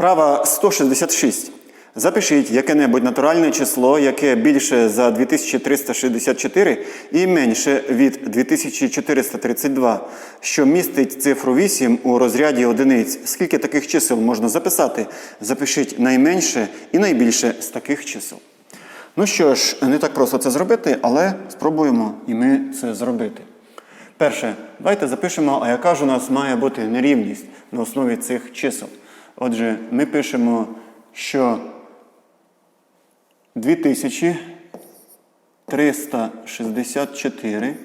Вправа 166. Запишіть яке-небудь натуральне число, яке більше за 2364 і менше від 2432, що містить цифру 8 у розряді одиниць. Скільки таких чисел можна записати? Запишіть найменше і найбільше з таких чисел. Ну що ж, не так просто це зробити, але спробуємо і ми це зробити. Перше, давайте запишемо, а яка ж у нас має бути нерівність на основі цих чисел. Отже, ми пишемо, що 2364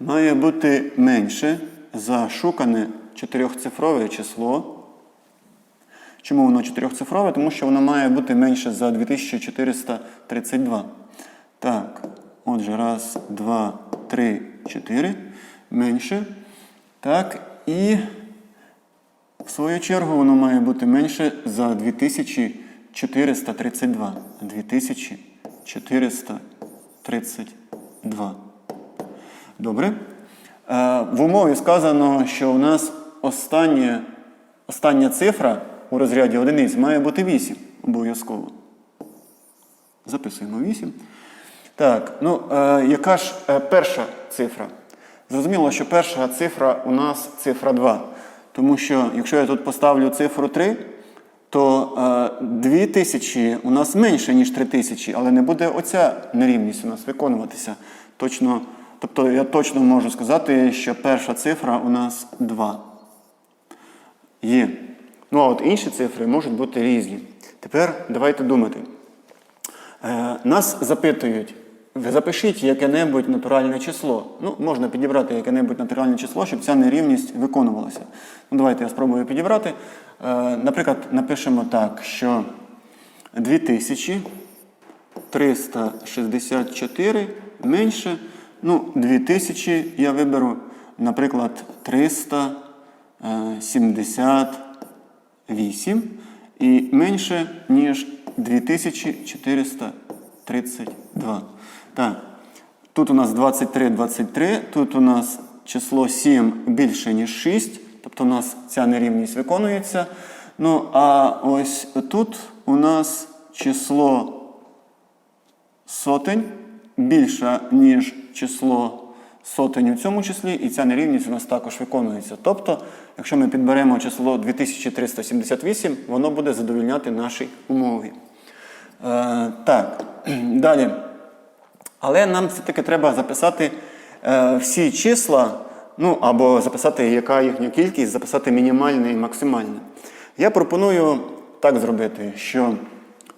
має бути менше за шукане чотирьохцифрове число. Чому воно чотирьохцифрове? Тому що воно має бути менше за 2432. Так, отже, раз, два, три, чотири. Менше. Так, і в свою чергу воно має бути менше за 2432. 2432. Добре. Е, В умові сказано, що у нас остання, остання цифра у розряді одиниць має бути 8 обов'язково. Записуємо 8. Так, ну, е, яка ж е, перша цифра? Зрозуміло, що перша цифра у нас цифра 2. Тому що, якщо я тут поставлю цифру 3, то е, 2000 у нас менше, ніж 3000, але не буде оця нерівність у нас виконуватися. Точно, тобто я точно можу сказати, що перша цифра у нас 2. Є. Ну а от інші цифри можуть бути різні. Тепер давайте думати. Е, нас запитують, запишіть яке-небудь натуральне число. Ну, можна підібрати яке-небудь натуральне число, щоб ця нерівність виконувалася. Ну, давайте я спробую підібрати. Е, наприклад, напишемо так, що 2364 менше. Ну, 2000 я виберу, наприклад, 378 і менше, ніж 2432. Так, тут у нас 23, 23, тут у нас число 7 більше, ніж 6, тобто у нас ця нерівність виконується. Ну, а ось тут у нас число сотень більше, ніж число сотень у цьому числі, і ця нерівність у нас також виконується. Тобто, якщо ми підберемо число 2378, воно буде задовільняти нашій умові. Е, так, далі. Але нам все-таки треба записати е, всі числа, ну або записати, яка їхня кількість, записати мінімальне і максимальне. Я пропоную так зробити, що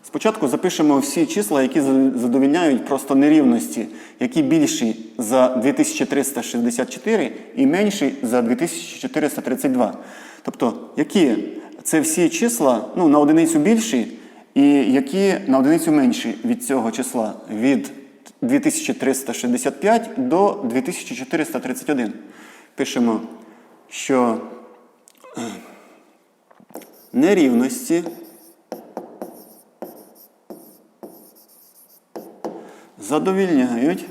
спочатку запишемо всі числа, які задовільняють просто нерівності, які більші за 2364 і менші за 2432. Тобто, які це всі числа ну, на одиницю більші, і які на одиницю менші від цього числа від 2365 до 2431. Пишемо, що е, нерівності задовільняють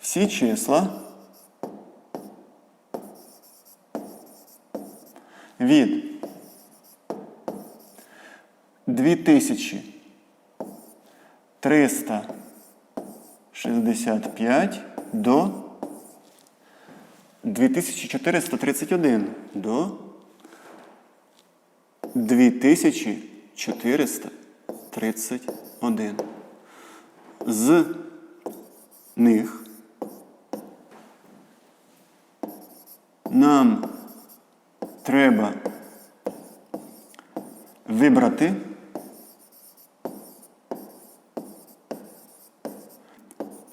всі числа від 2365 до 2431 до 2431. З них нам треба вибрати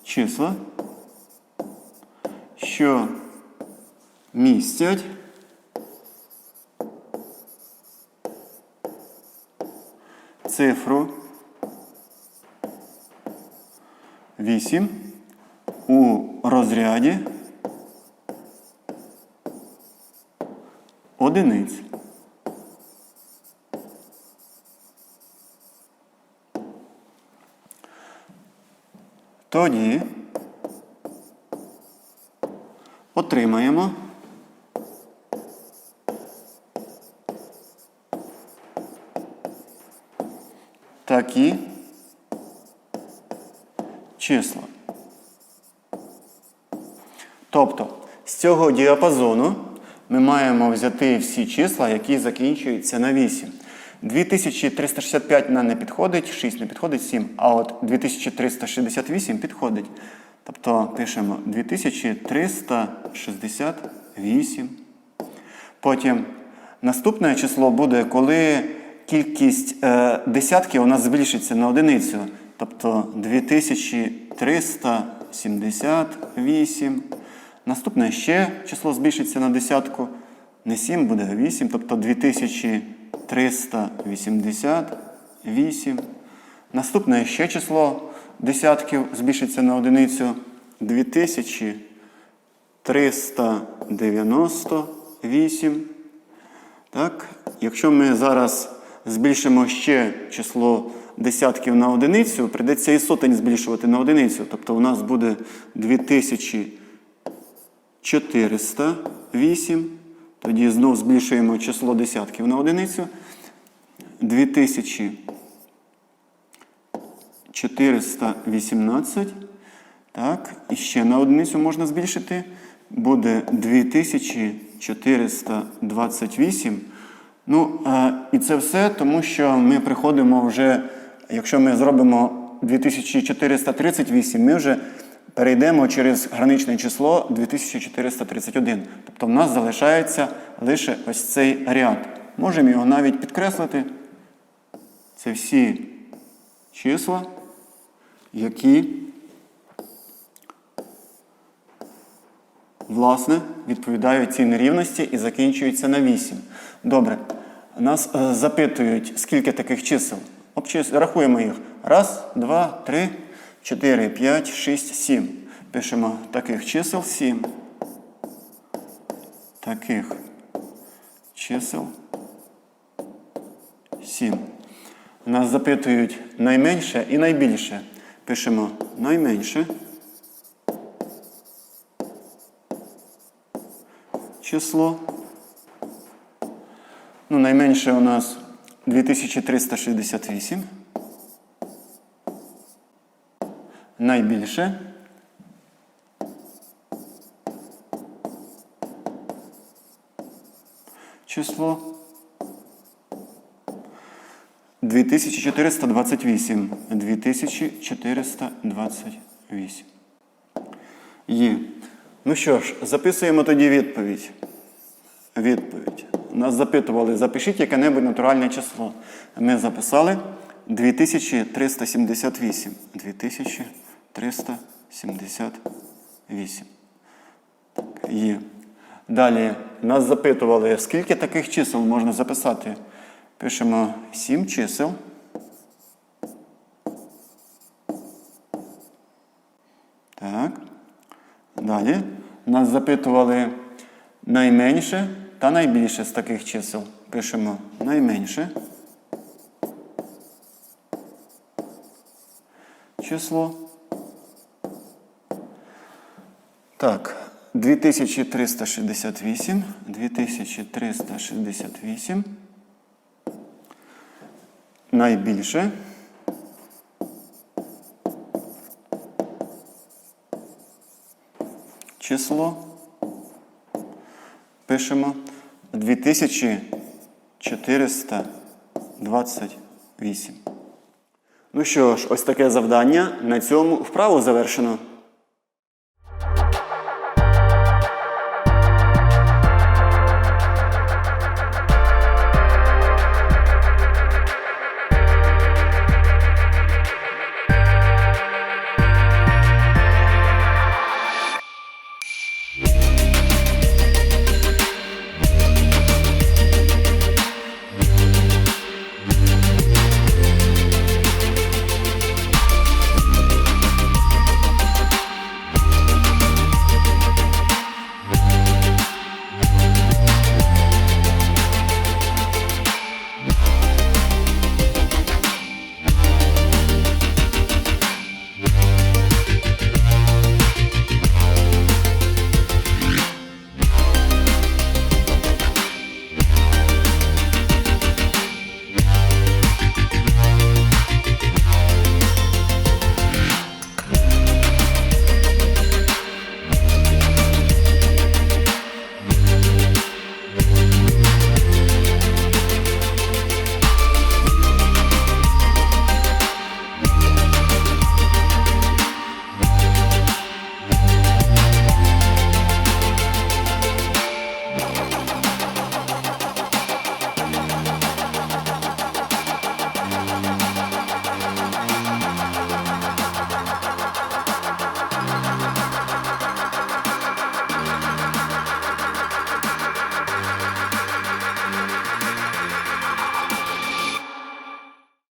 числа, що містять цифру 8 у розряді одиниць. Тоді отримаємо такі числа. Тобто з цього діапазону ми маємо взяти всі числа, які закінчуються на 8. 2365 нам не підходить, 6 не підходить, 7. А от 2368 підходить. Тобто пишемо 2368. Потім наступне число буде, коли кількість е, десятків у нас збільшиться на одиницю. Тобто 2378. Наступне ще число збільшиться на десятку. Не 7 буде, а 8, тобто 2388. Наступне ще число десятків збільшиться на одиницю 2398. Так, якщо ми зараз збільшимо ще число десятків на одиницю, прийдеться і сотень збільшувати на одиницю. Тобто у нас буде 2408. Тоді знов збільшуємо число десятків на одиницю. 2418. Так, і ще на одиницю можна збільшити. Буде 2428. Ну, е, і це все, тому що ми приходимо вже, якщо ми зробимо 2438, ми вже перейдемо через граничне число 2431. Тобто в нас залишається лише ось цей ряд. Можемо його навіть підкреслити. Це всі числа, які, власне, відповідають цій нерівності і закінчуються на 8. Добре. Нас е, запитують, скільки таких чисел. Рахуємо їх. Раз, два, три, чотири, п'ять, шість, сім. Пишемо таких чисел сім. Таких чисел сім. Нас запитують найменше і найбільше. Пишемо найменше. Число. Ну, найменше у нас 2368. Найбільше. Число 2428. 2428. Є. Ну що ж, записуємо тоді відповідь. Відповідь. Нас запитували, запишіть яке-небудь натуральне число. Ми записали 2378. 2378. Так, Є. Далі нас запитували, скільки таких чисел можна записати. Пишемо 7 чисел. Так. Далі нас запитували найменше та найбільше з таких чисел. Пишемо найменше число. Так, 2368. 2368. Найбільше. Число. Пишемо 2428. Ну що ж, ось таке завдання. На цьому вправу завершено.